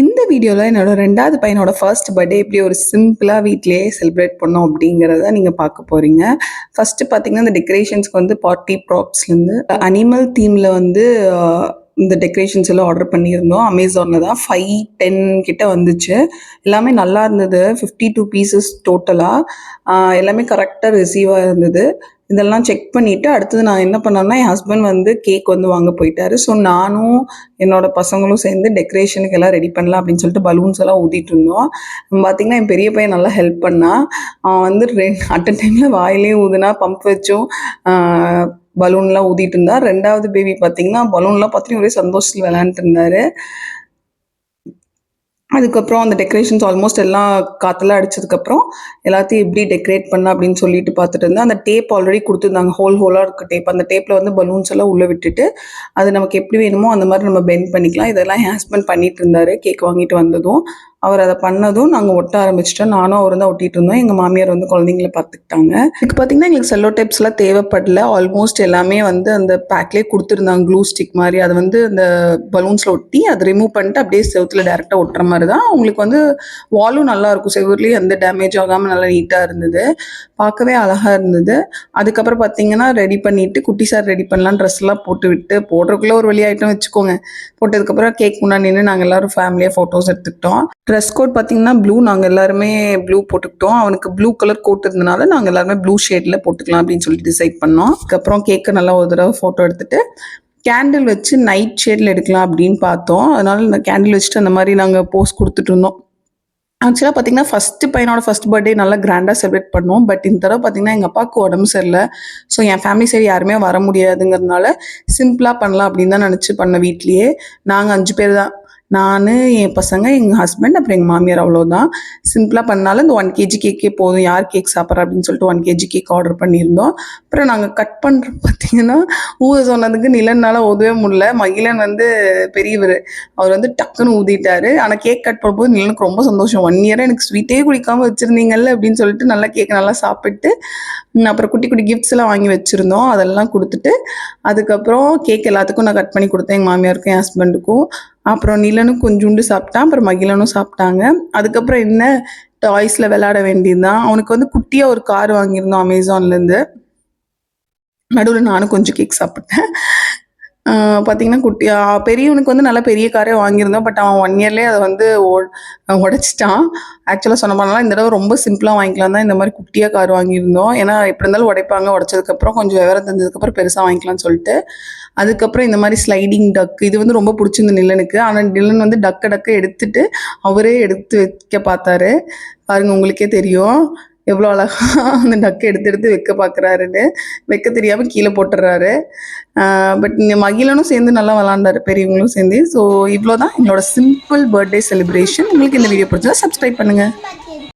இந்த வீடியோவில் என்னோட ரெண்டாவது பையனோட ஃபர்ஸ்ட் பர்த்டே எப்படி ஒரு சிம்பிளாக வீட்லேயே செலிப்ரேட் பண்ணோம் அப்படிங்கிறத நீங்கள் பார்க்க போகிறீங்க ஃபஸ்ட்டு பார்த்தீங்கன்னா இந்த டெக்கரேஷன்ஸ்க்கு வந்து பார்ட்டி ப்ராப்ஸ்லேருந்து அனிமல் தீமில் வந்து இந்த டெக்கரேஷன்ஸ் எல்லாம் ஆர்டர் பண்ணியிருந்தோம். அமேசானில் தான் ஃபைவ் டென் கிட்ட வந்துச்சு. எல்லாமே நல்லா இருந்தது. ஃபிஃப்டி டூ பீசஸ் டோட்டலாக எல்லாமே கரெக்டாக ரிசீவாக இருந்தது. இதெல்லாம் செக் பண்ணிவிட்டு அடுத்தது நான் என்ன பண்ணேன்னா என் ஹஸ்பண்ட் வந்து கேக் வந்து வாங்க போயிட்டாரு. ஸோ நானும் என்னோட பசங்களும் சேர்ந்து டெக்கரேஷனுக்கு எல்லாம் ரெடி பண்ணலாம் அப்படின்னு சொல்லிட்டு பலூன்ஸ் எல்லாம் ஊதிட்டு இருந்தோம். பார்த்தீங்கன்னா என் பெரிய பையன் நல்லா ஹெல்ப் பண்ணான் அவன் வந்து ரெண்டு அட் டைமில் வாயிலே ஊதுனா பம்ப் வச்சும் பலூன்லாம் ஊதிட்டு இருந்தா. ரெண்டாவது பேபி பார்த்தீங்கன்னா பலூன்லாம் பார்த்துட்டு ஒரே சந்தோஷத்தில் விளையாண்டுட்டு இருந்தாரு. அதுக்கப்புறம் அந்த டெக்கரேஷன்ஸ் ஆல்மோஸ்ட் எல்லாம் காற்றுலாம் அடிச்சதுக்கப்புறம் எல்லாத்தையும் எப்படி டெக்கரேட் பண்ண அப்படின்னு சொல்லிட்டு பார்த்துட்டு இருந்தேன். அந்த டேப் ஆல்ரெடி கொடுத்துருந்தாங்க. ஹோல் ஹோலாக இருக்க டேப் அந்த டேப்பில் வந்து பலூன்ஸ் எல்லாம் உள்ளே விட்டுட்டு அது நமக்கு எப்படி வேணுமோ அந்த மாதிரி நம்ம பெண்ட் பண்ணிக்கலாம். இதெல்லாம் என் ஹஸ்பண்ட் பண்ணிட்டு இருந்தாரு. கேக் வாங்கிட்டு வந்ததும் அவர் அதை பண்ணதும் நாங்கள் ஒட்ட ஆரம்பிச்சிட்டோம். நானும் அவர் தான் ஒட்டிட்டு இருந்தோம். எங்கள் மாமியார் வந்து குழந்தைங்கள பார்த்துக்கிட்டாங்க. இதுக்கு பார்த்தீங்கன்னா எங்களுக்கு செல்லோ டேப்ஸ்லாம் தேவைப்படல. ஆல்மோஸ்ட் எல்லாமே வந்து அந்த பேக்லேயே கொடுத்துருந்தாங்க. க்ளூ ஸ்டிக் மாதிரி. அதை வந்து அந்த பலூன்ஸில் ஒட்டி அதை ரிமூவ் பண்ணிட்டு அப்படியே செவுத்துல டேரெக்டாக ஒட்டுற மாதிரி தான். உங்களுக்கு வந்து வாலும் நல்லா இருக்கும். செவுர்லேயும் எந்த டேமேஜ் ஆகாமல் நல்லா நீட்டாக இருந்தது. பார்க்கவே அழகாக இருந்தது. அதுக்கப்புறம் பார்த்தீங்கன்னா ரெடி பண்ணிட்டு குட்டி சார் ரெடி பண்ணலாம் ட்ரெஸ்லாம் போட்டு விட்டு போடுறதுக்குள்ளே ஒரு வழி வச்சுக்கோங்க. போட்டதுக்கப்புறம் கேக் முன்னாடி நின்று நாங்கள் எல்லாரும் ஃபேமிலியாக ஃபோட்டோஸ் எடுத்துக்கிட்டோம். ட்ரெஸ் கோட் பார்த்தீங்கன்னா ப்ளூ நாங்கள் எல்லாருமே ப்ளூ போட்டுக்கிட்டோம். அவனுக்கு ப்ளூ கலர் கோட் இருந்தனால நாங்கள் எல்லாருமே ப்ளூ ஷேடில் போட்டுக்கலாம் அப்படின்னு சொல்லி டிசைட் பண்ணோம். அதுக்கப்புறம் கேக்கை நல்லா ஒரு தடவை ஃபோட்டோ எடுத்துகிட்டு கேண்டில் வச்சு நைட் ஷேடில் எடுக்கலாம் அப்படின்னு பார்த்தோம். அதனால் இந்த கேண்டில் வச்சுட்டு அந்த மாதிரி நாங்கள் போஸ் கொடுத்துட்டு இருந்தோம். ஆக்சுவலாக பார்த்தீங்கன்னா ஃபஸ்ட்டு பையனோட ஃபஸ்ட் பர்த்டே நல்லா கிராண்டாக செலிப்ரேட் பண்ணோம். பட் இந்த தடவை பார்த்தீங்கன்னா எங்கள் அப்பாவுக்கு உடம்பு சரியில்லை. ஸோ என் ஃபேமிலி சைடு யாருமே வர முடியாதுங்கிறதுனால சிம்பிளாக பண்ணலாம் அப்படின்னு தான் நினச்சி பண்ண வீட்லேயே. நாங்கள் அஞ்சு பேர் தான். நான் என் பசங்க எங்கள் ஹஸ்பண்ட் அப்புறம் எங்கள் மாமியார் அவ்வளோதான் சிம்பிளாக பண்ணாலும் இந்த ஒன் கேஜி கேக்கே போதும். யார் கேக் சாப்பிட்றா அப்படின்னு சொல்லிட்டு ஒன் கேஜி கேக் ஆர்டர் பண்ணியிருந்தோம். அப்புறம் நாங்கள் கட் பண்ணுற பார்த்தீங்கன்னா ஊத சொன்னதுக்கு நிலனால் ஊதவே முடியல. மகிழன் வந்து பெரியவர். அவர் வந்து டக்குன்னு ஊதிட்டாரு. ஆனால் கேக் கட் பண்ணும்போது நிலனுக்கு ரொம்ப சந்தோஷம். ஒன் இயராக எனக்கு ஸ்வீட்டே குடிக்காமல் வச்சுருந்தீங்கல்ல அப்படின்னு சொல்லிட்டு நல்லா கேக் நல்லா சாப்பிட்டு அப்புறம் குட்டி குட்டி கிஃப்ட்ஸ் எல்லாம் வாங்கி வச்சுருந்தோம். அதெல்லாம் கொடுத்துட்டு அதுக்கப்புறம் கேக் எல்லாத்துக்கும் நான் கட் பண்ணி கொடுத்தேன். எங்கள் மாமியாருக்கும் என் ஹஸ்பண்டுக்கும் அப்புறம் நிலனும் கொஞ்சோண்டு சாப்பிட்டான் அப்புறம் மகிழனும் சாப்பிட்டாங்க. அதுக்கப்புறம் என்ன டாய்ஸில் விளையாட வேண்டியதுதான் அவனுக்கு வந்து குட்டியாக ஒரு கார் வாங்கியிருந்தோம் அமேசான்லேருந்து நடுவில் நானும் கொஞ்சம் கேக் சாப்பிட்டேன். பார்த்தீங்கன்னா குட்டி பெரியவனுக்கு வந்து நல்லா பெரிய காரே வாங்கியிருந்தோம். பட் அவன் ஒன் இயர்லேயே அதை வந்து உடைச்சிட்டான். ஆக்சுவலாக சொன்ன பண்ணலாம் இந்த தடவை ரொம்ப சிம்பிளாக வாங்கிக்கலாம் தான் இந்த மாதிரி குட்டியாக கார் வாங்கியிருந்தோம். ஏன்னா எப்படி இருந்தாலும் உடைப்பாங்க. உடைச்சதுக்கப்புறம் கொஞ்சம் விவரம் தெரிஞ்சதுக்கப்புறம் பெருசாக வாங்கிக்கலாம்னு சொல்லிட்டு. அதுக்கப்புறம் இந்த மாதிரி ஸ்லைடிங் டக் இது வந்து ரொம்ப பிடிச்சிருந்த நிலனுக்கு. ஆனால் நிலன் வந்து டக்கு டக்கு எடுத்துட்டு அவரே எடுத்து வைக்க பார்த்தாரு. பாருங்க உங்களுக்கே தெரியும். எவ்வளோ அழகா அந்த டக்கு எடுத்து எடுத்து வைக்க பார்க்குறாருன்னு வைக்க தெரியாமல் கீழே போட்டுடுறாரு. பட் இங்கே மகிழனும் சேர்ந்து நல்லா விளாண்டாரு பெரியவங்களும் சேர்ந்து. ஸோ இவ்வளோ தான் எங்களோட சிம்பிள் பர்த்டே செலிப்ரேஷன் உங்களுக்கு இந்த வீடியோ பிடிச்சதா சப்ஸ்கிரைப் பண்ணுங்கள்